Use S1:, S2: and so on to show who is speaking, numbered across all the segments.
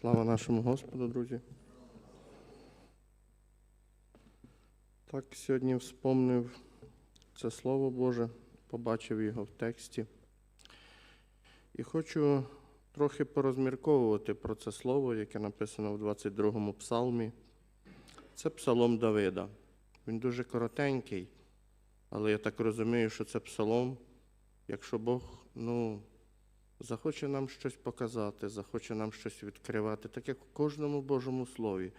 S1: Слава нашому Господу, друзі. Так, сьогодні вспомнив це Слово Боже, побачив його в тексті. І хочу трохи порозмірковувати про це слово, яке написано в 22-му псалмі. Це псалом Давида. Він дуже коротенький, але я так розумію, що це псалом, якщо Бог, ну, захоче нам щось показати, захоче нам щось відкривати, так як в кожному Божому слові.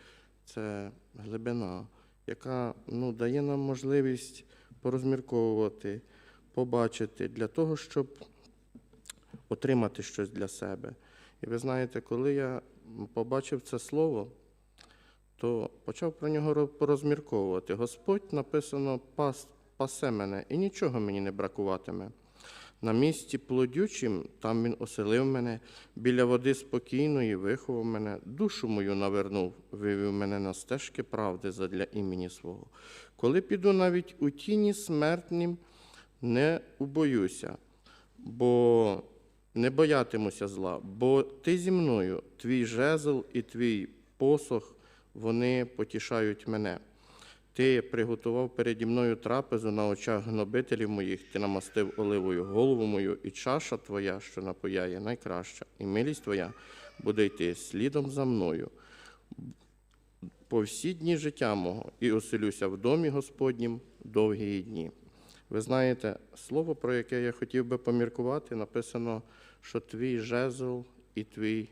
S1: Це глибина, яка ну, дає нам можливість порозмірковувати, побачити для того, щоб отримати щось для себе. І ви знаєте, коли я побачив це слово, то почав про нього порозмірковувати. Господь написано пас, пасе мене, і нічого мені не бракуватиме. На місці плодючим там він оселив мене, біля води спокійної виховав мене, душу мою навернув, вивів мене на стежки правди задля імені свого. Коли піду навіть у тіні смертнім, не убоюся, бо не боятимуся зла, бо ти зі мною, твій жезл і твій посох, вони потішають мене. Ти приготував переді мною трапезу на очах гнобителів моїх, ти намастив оливою голову мою, і чаша твоя, що напояє, найкраща, і милість твоя буде йти слідом за мною по всі дні життя мого, і оселюся в домі Господнім довгі дні. Ви знаєте, слово, про яке я хотів би поміркувати, написано, що твій жезл і твій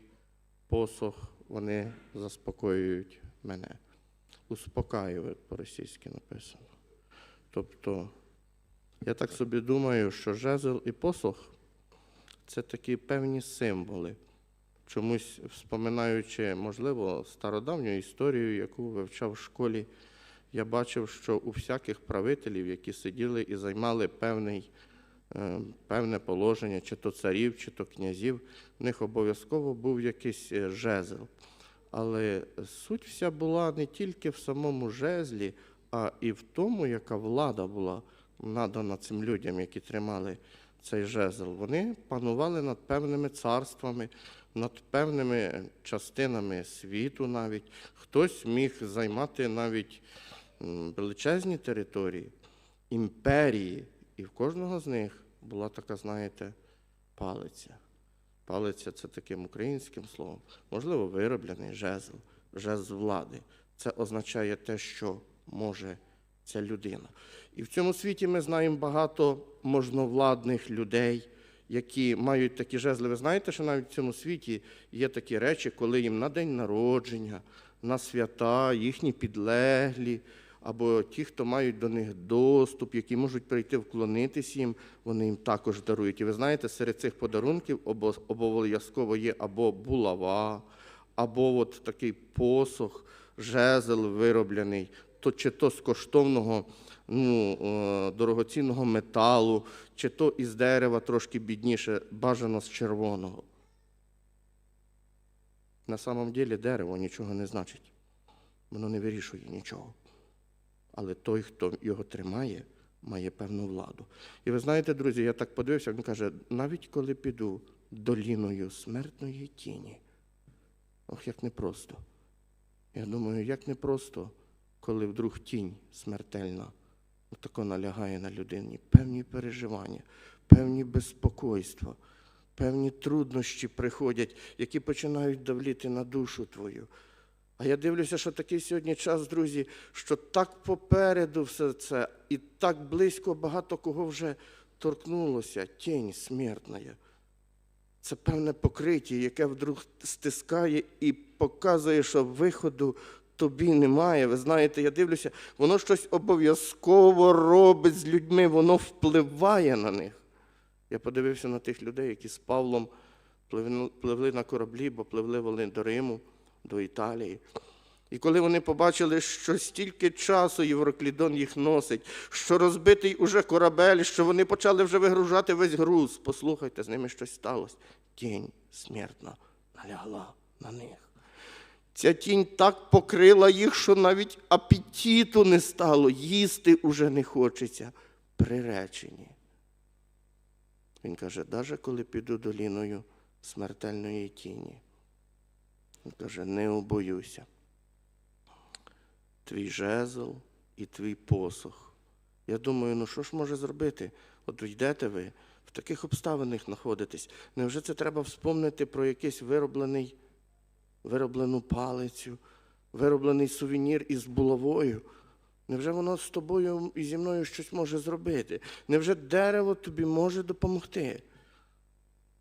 S1: посох вони заспокоюють мене. Успокаюють по-російськи написано. Тобто, я так собі думаю, що жезл і посох це такі певні символи. Чомусь вспоминаючи, можливо, стародавню історію, яку вивчав в школі, я бачив, що у всяких правителів, які сиділи і займали певний, е, певне положення, чи то царів, чи то князів, в них обов'язково був якийсь е, жезл. Але суть вся була не тільки в самому жезлі, а і в тому, яка влада була надана цим людям, які тримали цей жезл. Вони панували над певними царствами, над певними частинами світу навіть. Хтось міг займати навіть величезні території, імперії, і в кожного з них була така, знаєте, палиця. Палиця це таким українським словом. Можливо, вироблений жезл, жезл влади. Це означає те, що може ця людина. І в цьому світі ми знаємо багато можновладних людей, які мають такі жезли. Ви знаєте, що навіть в цьому світі є такі речі, коли їм на день народження, на свята, їхні підлеглі, або ті, хто мають до них доступ, які можуть прийти вклонитись їм, вони їм також дарують. І ви знаєте, серед цих подарунків обов'язково є або булава, або от такий посох, жезл вироблений, то чи то з коштовного ну, е, дорогоцінного металу, чи то із дерева трошки бідніше, бажано з червоного. На самом деле дерево нічого не значить. Воно не вирішує нічого. Але той, хто його тримає, має певну владу. І ви знаєте, друзі, я так подивився, він каже, навіть коли піду доліною смертної тіні, ох, як непросто. Я думаю, як непросто, коли вдруг тінь смертельна отако налягає на людині. Певні переживання, певні безпокойства, певні труднощі приходять, які починають давліти на душу твою. А я дивлюся, що такий сьогодні час, друзі, що так попереду все це, і так близько багато кого вже торкнулося, тінь смертна. Це певне покриття, яке вдруг стискає і показує, що виходу тобі немає. Ви знаєте, я дивлюся, воно щось обов'язково робить з людьми, воно впливає на них. Я подивився на тих людей, які з Павлом пливли- на кораблі, бо пливли вони до Риму, до Італії. І коли вони побачили, що стільки часу Євроклідон їх носить, що розбитий уже корабель, що вони почали вже вигружати весь груз, послухайте, з ними щось сталося. Тінь смертна налягла на них. Ця тінь так покрила їх, що навіть апетиту не стало, їсти уже не хочеться. Приречені. Він каже, навіть коли піду доліною смертельної тіні. Каже, не убоюся. Твій жезл і твій посох. Я думаю, ну що ж може зробити? От йдете ви, в таких обставинах знаходитесь. Невже це треба вспомнити про якийсь вироблений, вироблену палицю, вироблений сувенір із булавою? Невже воно з тобою і зі мною щось може зробити? Невже дерево тобі може допомогти?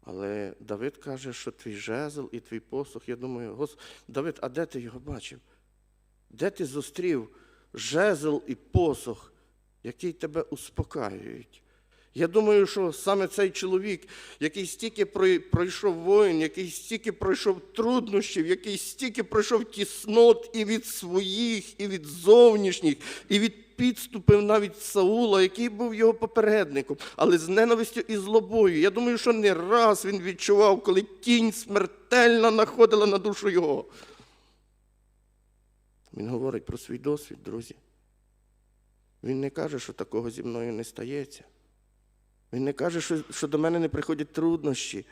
S1: Але Давид каже, що твій жезл і твій посох, я думаю, Гос... Давид, а де ти його бачив? Де ти зустрів жезл і посох, який тебе успокаюють? Я думаю, що саме цей чоловік, який стільки пройшов воїн, який стільки пройшов труднощів, який стільки пройшов тіснот і від своїх, і від зовнішніх, і від підступів навіть Саула, який був його попередником, але з ненавистю і злобою. Я думаю, що не раз він відчував, коли тінь смертельна находила на душу його. Він говорить про свій досвід, друзі. Він не каже, що такого зі мною не стається. Він не каже, що, що до мене не приходять труднощі.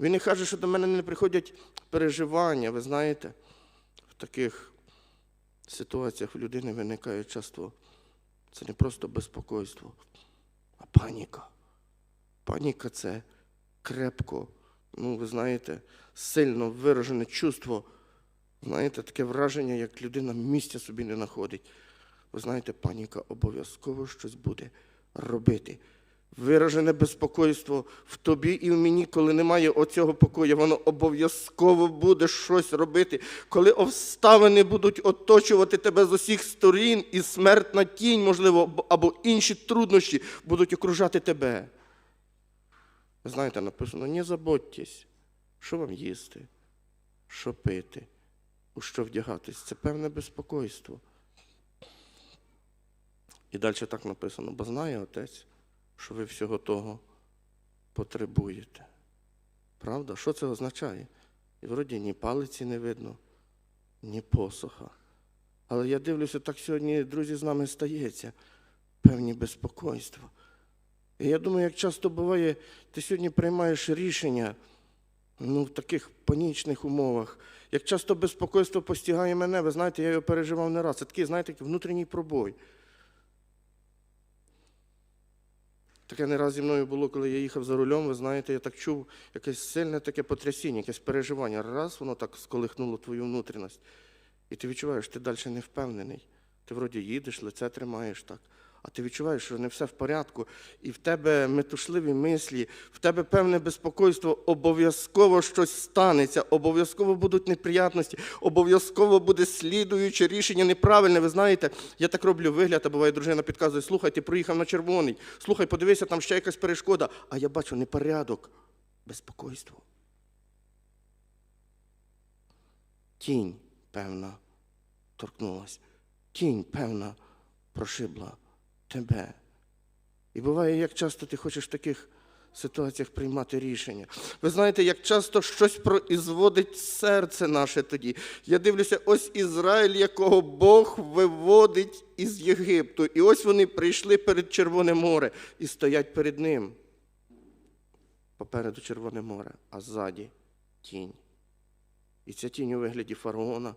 S1: Він не каже, що до мене не приходять переживання. Ви знаєте, в таких ситуаціях в людини виникає часто. Це не просто безпокойство, а паніка. Паніка це крепко, ну, ви знаєте, сильно виражене чувство. Знаєте, таке враження, як людина місця собі не знаходить. Ви знаєте, паніка обов'язково щось буде робити. Виражене безпокойство в тобі і в мені, коли немає оцього покою, воно обов'язково буде щось робити. Коли обставини будуть оточувати тебе з усіх сторін, і смертна тінь, можливо, або- інші труднощі будуть окружати тебе. Знаєте, написано: не заботьтесь, що вам їсти, що пити, у що вдягатись. Це певне безпокойство. І далі так написано, бо знає Отець, що ви всього того потребуєте. Правда? Що це означає? І вроді ні палиці не видно, ні посоха. Але я дивлюся, так сьогодні, друзі, з нами стається певні безпокойства. І я думаю, як часто буває, ти сьогодні приймаєш рішення ну, в таких панічних умовах. Як часто безпокойство постігає мене, ви знаєте, я його переживав не раз. Це такий, знаєте, внутрішній пробой. Таке не раз зі мною було, коли я їхав за рулем, ви знаєте, я так чув якесь сильне таке потрясіння, якесь переживання. Раз воно так сколихнуло твою внутрішність. І ти відчуваєш, ти далі не впевнений. Ти вроді їдеш, лице тримаєш так. А ти відчуваєш, що не все в порядку, і в тебе метушливі мислі, в тебе певне безпокойство, обов'язково щось станеться, обов'язково будуть неприятності, обов'язково буде слідуюче рішення неправильне. Ви знаєте, я так роблю вигляд, а буває, дружина підказує, слухай, ти проїхав на червоний, слухай, подивися, там ще якась перешкода. А я бачу непорядок, безпокойство. Тінь, певна, торкнулась. Тінь, певна, прошибла тебе. І буває, як часто ти хочеш в таких ситуаціях приймати рішення. Ви знаєте, як часто щось производить серце наше тоді. Я дивлюся, ось Ізраїль, якого Бог виводить із Єгипту. І ось вони прийшли перед Червоне море і стоять перед ним. Попереду Червоне море, а ззаді тінь. І ця тінь у вигляді фараона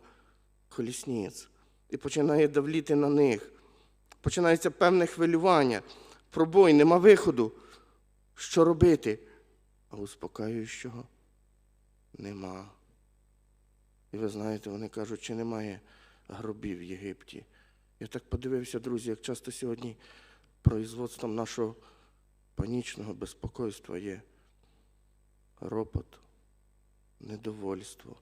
S1: колісниць. І починає давліти на них. Починається певне хвилювання, пробой, нема виходу. Що робити? А успокаюючого нема. І ви знаєте, вони кажуть, чи немає гробів в Єгипті. Я так подивився, друзі, як часто сьогодні производством нашого панічного безпокойства є ропот, недовольство,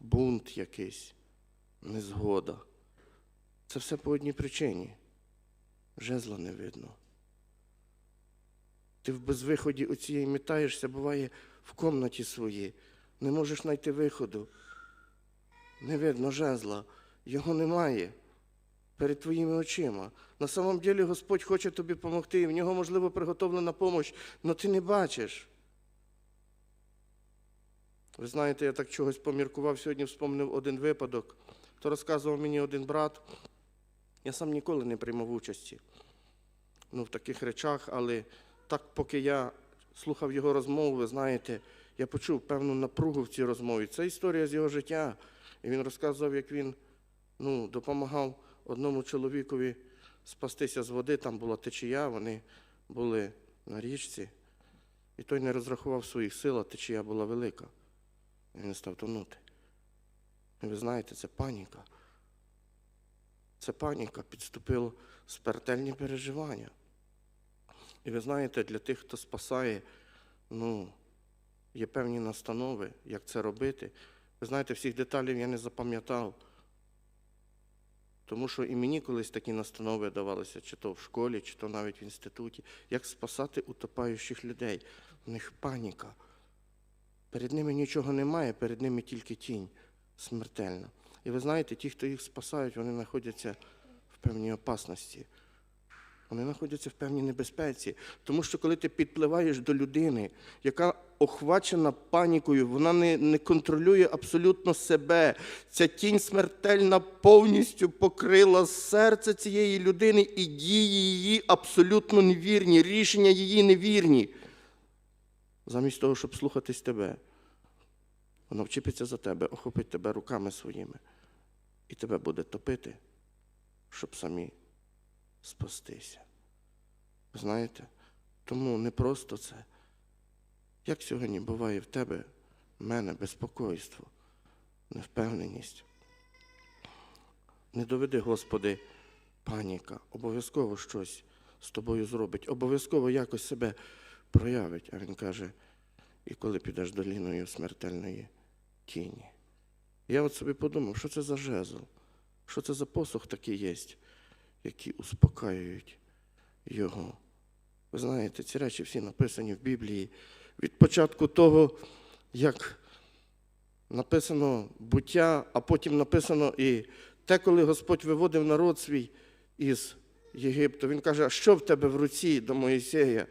S1: бунт якийсь, незгода. Це все по одній причині. Жезла не видно. Ти в безвиході оцієї метаєшся, буває, в комнаті своїй. Не можеш знайти виходу. Не видно жезла, його немає перед твоїми очима. На самом деле Господь хоче тобі допомогти, і в нього, можливо, приготовлена допомога, але ти не бачиш. Ви знаєте, я так чогось поміркував, сьогодні вспомнив один випадок. То розказував мені один брат. Я сам ніколи не приймав участі ну, в таких речах, але так, поки я слухав його розмову, ви знаєте, я почув певну напругу в цій розмові. Це історія з його життя. І він розказував, як він ну, допомагав одному чоловікові спастися з води, там була течія, вони були на річці. І той не розрахував своїх сил, а течія була велика. І він став тонути. І ви знаєте, це паніка. Це паніка підступило смертельні переживання. І ви знаєте, для тих, хто спасає, ну, є певні настанови, як це робити. Ви знаєте, всіх деталей я не запам'ятав. Тому що і мені колись такі настанови давалися, чи то в школі, чи то навіть в інституті, як спасати утопаючих людей. В них паніка. Перед ними нічого немає, перед ними тільки тінь смертельна. І ви знаєте, ті, хто їх спасають, вони знаходяться в певній опасності. Вони знаходяться в певній небезпеці. Тому що коли ти підпливаєш до людини, яка охвачена панікою, вона не, не контролює абсолютно себе. Ця тінь смертельна повністю покрила серце цієї людини і дії її абсолютно невірні, рішення її невірні. Замість того, щоб слухатись тебе, вона вчепиться за тебе, охопить тебе руками своїми і тебе буде топити, щоб самі спастися. Знаєте, тому не просто це. Як сьогодні буває в тебе, в мене безпокойство, невпевненість. Не доведи, Господи, паніка, обов'язково щось з тобою зробить, обов'язково якось себе проявить. А він каже, і коли підеш доліною смертельної тіні. Я от собі подумав, що це за жезл, що це за посох такий є, які успокаюють його. Ви знаєте, ці речі всі написані в Біблії. Від початку того, як написано буття, а потім написано і те, коли Господь виводив народ свій із Єгипту. Він каже, а що в тебе в руці до Моїсея?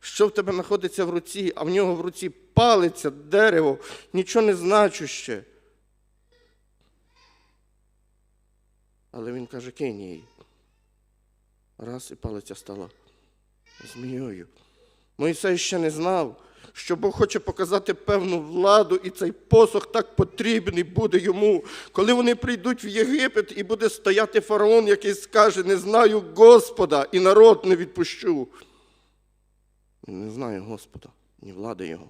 S1: Що в тебе знаходиться в руці, а в нього в руці палиця, дерево, нічого не значуще. Але він каже, кинь її. Раз і палиця стала змією. Моїсей ще не знав, що Бог хоче показати певну владу, і цей посох так потрібний буде йому. Коли вони прийдуть в Єгипет, і буде стояти фараон, який скаже: Не знаю Господа, і народ не відпущу. Він не знає Господа, ні влади Його,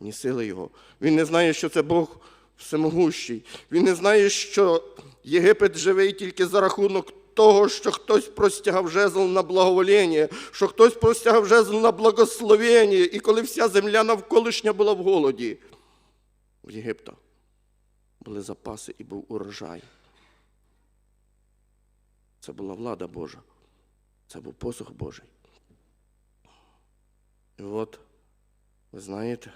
S1: ні сили Його. Він не знає, що це Бог всемогущий. Він не знає, що Єгипет живий тільки за рахунок того, що хтось простягав жезл на благовоління, що хтось простягав жезл на благословення, і коли вся земля навколишня була в голоді. В Єгипта були запаси і був урожай. Це була влада Божа, це був посух Божий. І от, ви знаєте,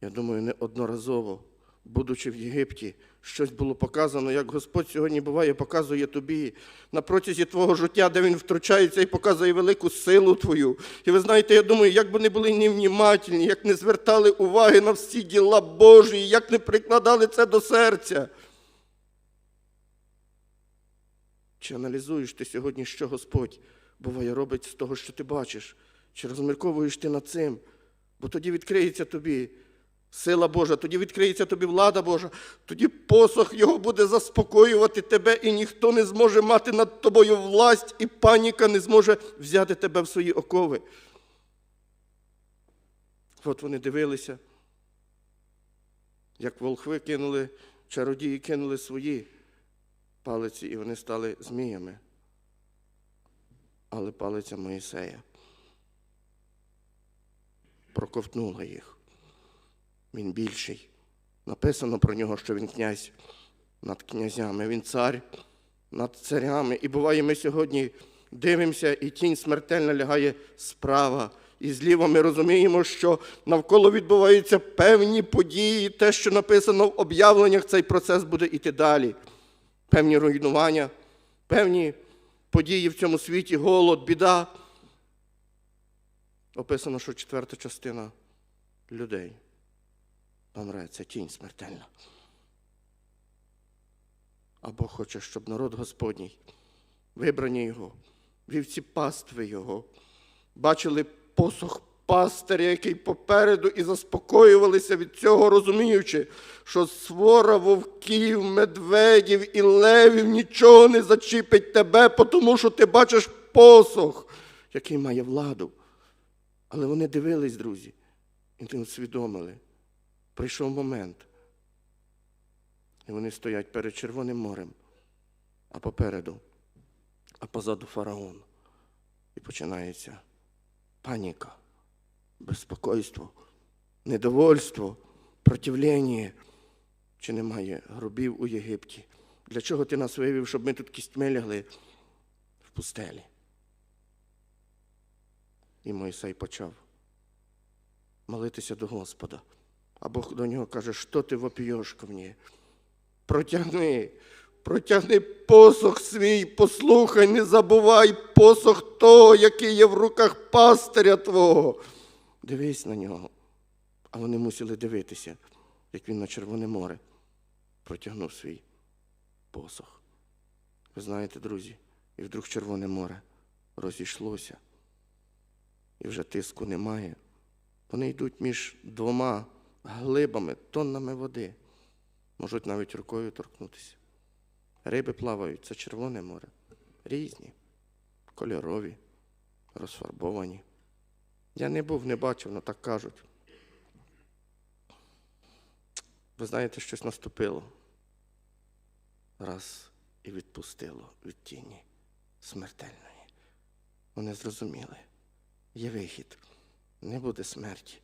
S1: я думаю, неодноразово, будучи в Єгипті, щось було показано, як Господь сьогодні буває, показує тобі на протязі твого життя, де Він втручається і показує велику силу твою. І ви знаєте, я думаю, як би не були невнімательні, як не звертали уваги на всі діла Божі, як не прикладали це до серця. Чи аналізуєш ти сьогодні, що Господь буває робить з того, що ти бачиш? Чи розмірковуєш ти над цим? Бо тоді відкриється тобі сила Божа, тоді відкриється тобі влада Божа, тоді посох Його буде заспокоювати тебе, і ніхто не зможе мати над тобою власть, і паніка не зможе взяти тебе в свої окови. От вони дивилися, як волхви кинули, чародії кинули свої палиці, і вони стали зміями. Але палиця Моїсея проковтнула їх. Він більший. Написано про нього, що він князь над князями, він цар над царями. І буває, ми сьогодні дивимося, і тінь смертельна лягає справа. І зліва ми розуміємо, що навколо відбуваються певні події, те, що написано в об'явленнях, цей процес буде йти далі. Певні руйнування, певні події в цьому світі, голод, біда. Описано, що четверта частина людей помре. Це тінь смертельна. А Бог хоче, щоб народ Господній, вибрані Його, вівці пастви Його, бачили посох пастиря, який попереду, і заспокоювалися від цього, розуміючи, що свора вовків, медведів і левів нічого не зачіпить тебе, тому що ти бачиш посох, який має владу. Але вони дивились, друзі, і не усвідомили. Прийшов момент. І вони стоять перед Червоним морем, а попереду, а позаду фараон. І починається паніка, безпокойство, недовольство, противлення. Чи немає гробів у Єгипті? Для чого ти нас вивів, щоб ми тут кістьми лягли в пустелі? І Мойсей почав молитися до Господа. А Бог до нього каже, що ти вопієш ко мені? Протягни, протягни посох свій, послухай, не забувай посох того, який є в руках пастиря твого. Дивись на нього. А вони мусили дивитися, як він на Червоне море протягнув свій посох. Ви знаєте, друзі, і вдруг Червоне море розійшлося, і вже тиску немає. Вони йдуть між двома глибами, тоннами води. Можуть навіть рукою торкнутися. Риби плавають, це Червоне море. Різні, кольорові, розфарбовані. Я не був, не бачив, але так кажуть. Ви знаєте, щось наступило. Раз і відпустило від тіні смертельної. Вони зрозуміли. Є вихід. Не буде смерті.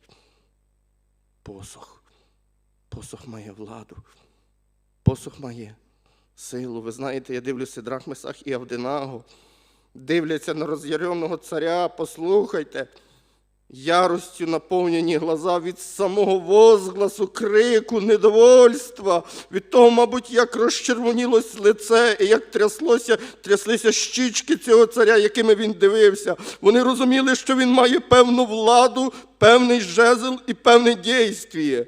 S1: Посох. Посох має владу. Посох має силу. Ви знаєте, я дивлюся Драхмесах і Авдинаго. Дивляться на роз'яреного царя, послухайте. Яростю наповнені глаза від самого возгласу, крику, недовольства, від того, мабуть, як розчервонілось лице і як тряслося, тряслися щічки цього царя, якими він дивився. Вони розуміли, що він має певну владу, певний жезл і певне дійствіє.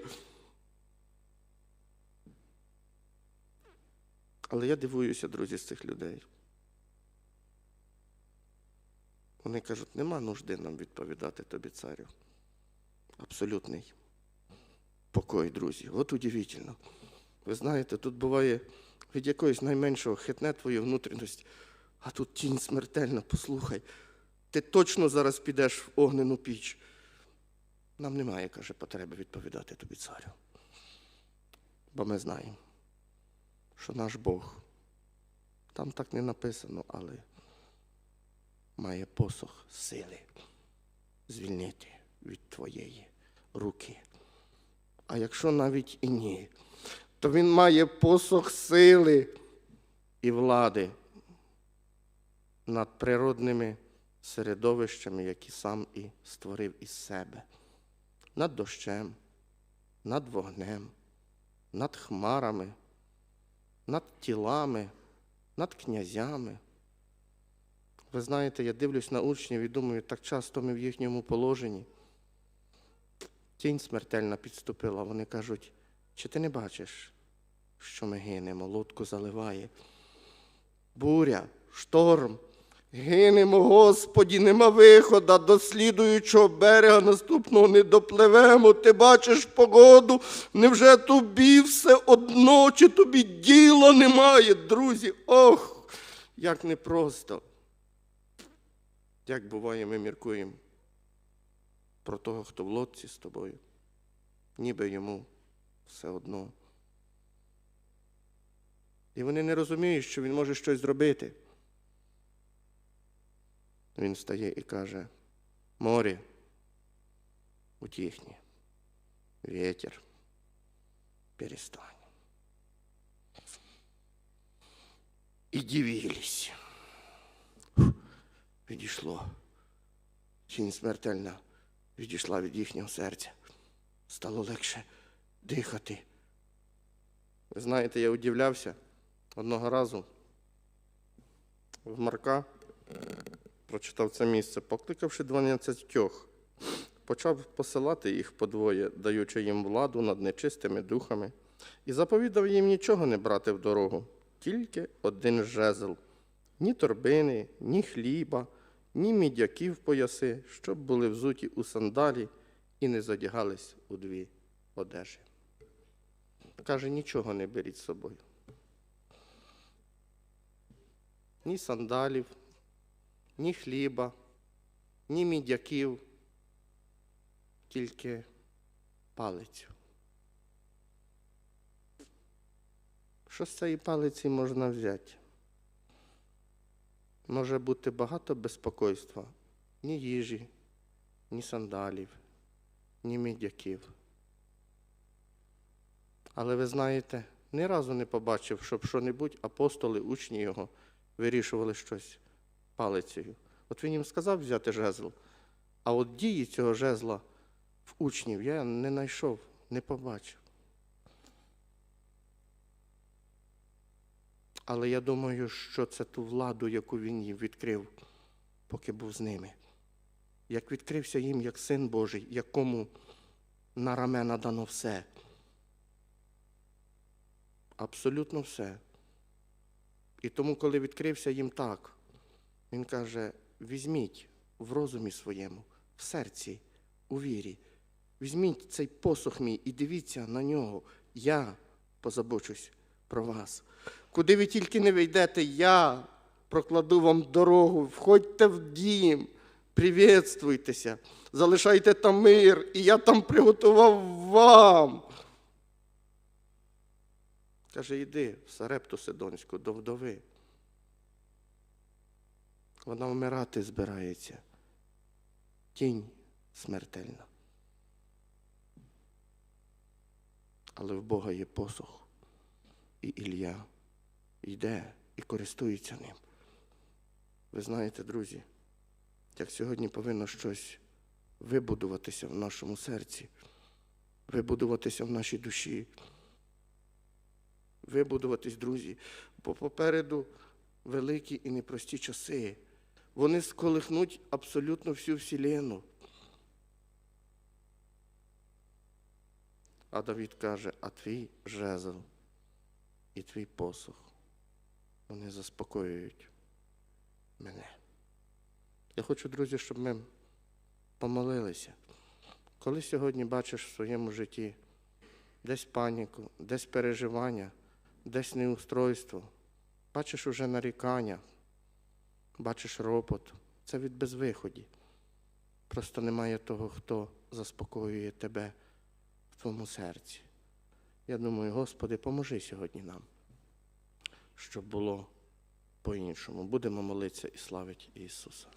S1: Але я дивуюся, друзі, з цих людей. Вони кажуть, нема нужди нам відповідати тобі, царю. Абсолютний покой, друзі. От удивительно. Ви знаєте, тут буває від якогось найменшого хитне твою внутрішність, а тут тінь смертельна, послухай. Ти точно зараз підеш в огнену піч. Нам немає, каже, потреби відповідати тобі, царю. Бо ми знаємо, що наш Бог, там так не написано, але має посох сили звільнити від твоєї руки. А якщо навіть і ні, то він має посох сили і влади над природними середовищами, які сам і створив із себе, над дощем, над вогнем, над хмарами, над тілами, над князями. Ви знаєте, я дивлюсь на учнів і думаю, так часто ми в їхньому положенні. Тінь смертельна підступила. Вони кажуть, чи ти не бачиш, що ми гинемо, лодку заливає. Буря, шторм. Гинемо, Господі, нема виходу, до слідуючого берега наступного не допливемо. Ти бачиш погоду, невже тобі все одно, чи тобі діла немає, друзі? Ох, як непросто. Як буває, ми міркуємо про того, хто в лодці з тобою, ніби йому все одно. І вони не розуміють, що він може щось зробити. Він стає і каже: море, утихни, ветер, перестань. І дивились. Відійшло. Тінь смертельна відійшла від їхнього серця. Стало легше дихати. Ви знаєте, я удивлявся одного разу в Марка, прочитав це місце, покликавши дванадцятьох, почав посилати їх подвоє, даючи їм владу над нечистими духами, і заповідав їм нічого не брати в дорогу, тільки один жезл, ні торбини, ні хліба, ні мідяків пояси, щоб були взуті у сандалі і не задягались у дві одежі. Каже, нічого не беріть з собою. Ні сандалів, ні хліба, ні мідяків, тільки палицю. Що з цієї палиці можна взяти? Може бути багато безпокойства, ні їжі, ні сандалів, ні мідяків. Але ви знаєте, ні разу не побачив, щоб що-небудь апостоли, учні його вирішували щось палицею. От він їм сказав взяти жезл, а от дії цього жезла в учнів я не знайшов, не побачив. Але я думаю, що це ту владу, яку він їм відкрив, поки був з ними. Як відкрився їм як син Божий, якому на рамена дано все. Абсолютно все. І тому, коли відкрився їм так, він каже: візьміть в розумі своєму, в серці, у вірі. Візьміть цей посох мій і дивіться на нього. Я позабочусь про вас. Куди ви тільки не вийдете, я прокладу вам дорогу, входьте в дім, привітствуйтеся, залишайте там мир, і я там приготував вам. Каже, йди в Сарепту Сидонську до вдови. Вона вмирати збирається. Тінь смертельна. Але в Бога є посох. І Ілля йде і користується ним. Ви знаєте, друзі, як сьогодні повинно щось вибудуватися в нашому серці, вибудуватися в нашій душі, вибудуватись, друзі, бо попереду великі і непрості часи. Вони сколихнуть абсолютно всю вселену. А Давід каже, а твій жезл і твій посох, вони заспокоюють мене. Я хочу, друзі, щоб ми помолилися. Коли сьогодні бачиш в своєму житті десь паніку, десь переживання, десь неустройство, бачиш уже нарікання, бачиш ропот, це від безвиході. Просто немає того, хто заспокоює тебе в твоєму серці. Я думаю, Господи, поможи сьогодні нам, щоб було по-іншому. Будемо молитися і славити Ісуса.